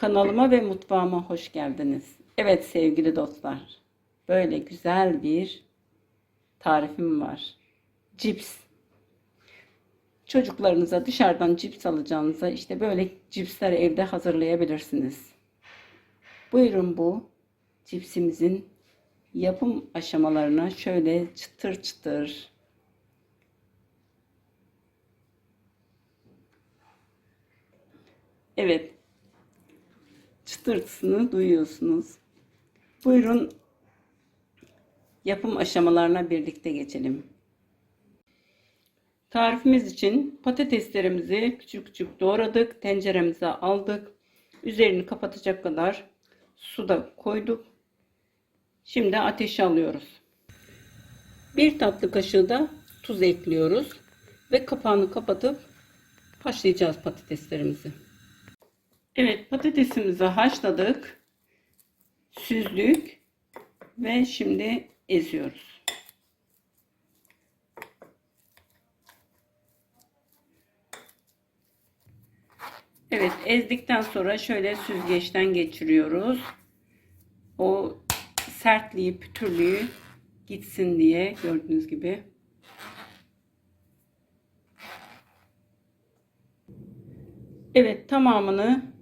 Kanalıma ve mutfağıma hoş geldiniz. Evet sevgili dostlar. Böyle güzel bir tarifim var. Cips. Çocuklarınıza dışarıdan cips alacağınıza işte böyle cipsler evde hazırlayabilirsiniz. Buyurun bu cipsimizin yapım aşamalarına şöyle çıtır çıtır Evet. Çıtırtısını duyuyorsunuz. Buyurun yapım aşamalarına birlikte geçelim. Tarifimiz için patateslerimizi küçük küçük doğradık. Tenceremize aldık. Üzerini kapatacak kadar su da koyduk. Şimdi ateşe alıyoruz. Bir tatlı kaşığı da tuz ekliyoruz. Ve kapağını kapatıp haşlayacağız patateslerimizi. Evet patatesimizi haşladık. Süzdük. Ve şimdi eziyoruz. Evet ezdikten sonra şöyle süzgeçten geçiriyoruz. O sertliği, pütürlüğü gitsin diye gördüğünüz gibi. Evet tamamını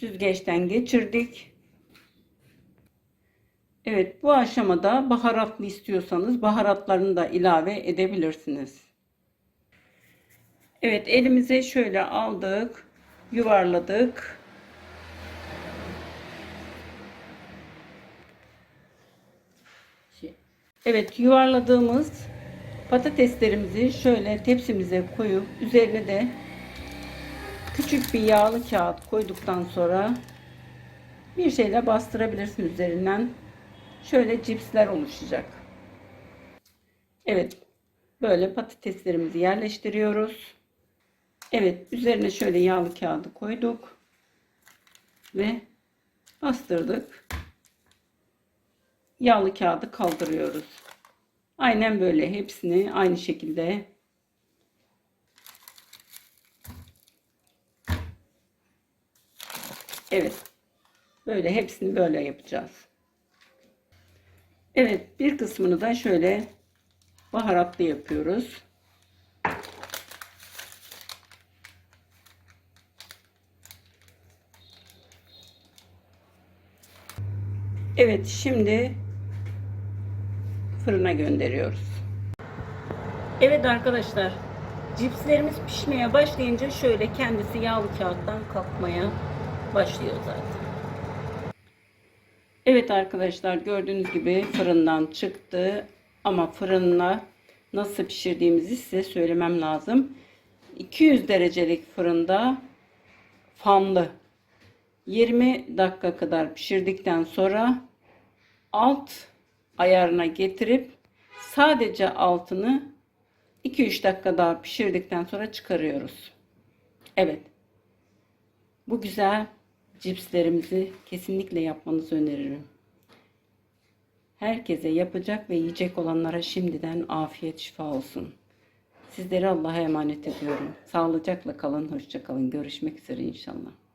süzgeçten geçirdik. Evet bu aşamada baharatlı istiyorsanız baharatlarını da ilave edebilirsiniz. Evet elimize şöyle aldık, yuvarladık. Evet yuvarladığımız patateslerimizi şöyle tepsimize koyup üzerine de küçük bir yağlı kağıt koyduktan sonra bir şeyle bastırabilirsin üzerinden. Şöyle cipsler oluşacak. Evet. Böyle patateslerimizi yerleştiriyoruz. Evet. Üzerine şöyle yağlı kağıdı koyduk. Ve bastırdık. Yağlı kağıdı kaldırıyoruz. Aynen böyle hepsini aynı şekilde Evet. Böyle hepsini böyle yapacağız. Evet, bir kısmını da şöyle baharatlı yapıyoruz. Evet, şimdi fırına gönderiyoruz. Evet arkadaşlar, cipslerimiz pişmeye başlayınca şöyle kendisi yağlı kağıttan kalkmaya başlıyor zaten. Evet arkadaşlar gördüğünüz gibi fırından çıktı ama fırınla nasıl pişirdiğimizi size söylemem lazım. 200 derecelik fırında fanlı 20 dakika kadar pişirdikten sonra alt ayarına getirip sadece altını 2-3 dakika daha pişirdikten sonra çıkarıyoruz. Evet. Bu güzel cipslerimizi kesinlikle yapmanızı öneririm. Herkese yapacak ve yiyecek olanlara şimdiden afiyet şifa olsun. Sizleri Allah'a emanet ediyorum. Sağlıcakla kalın, hoşça kalın. Görüşmek üzere inşallah.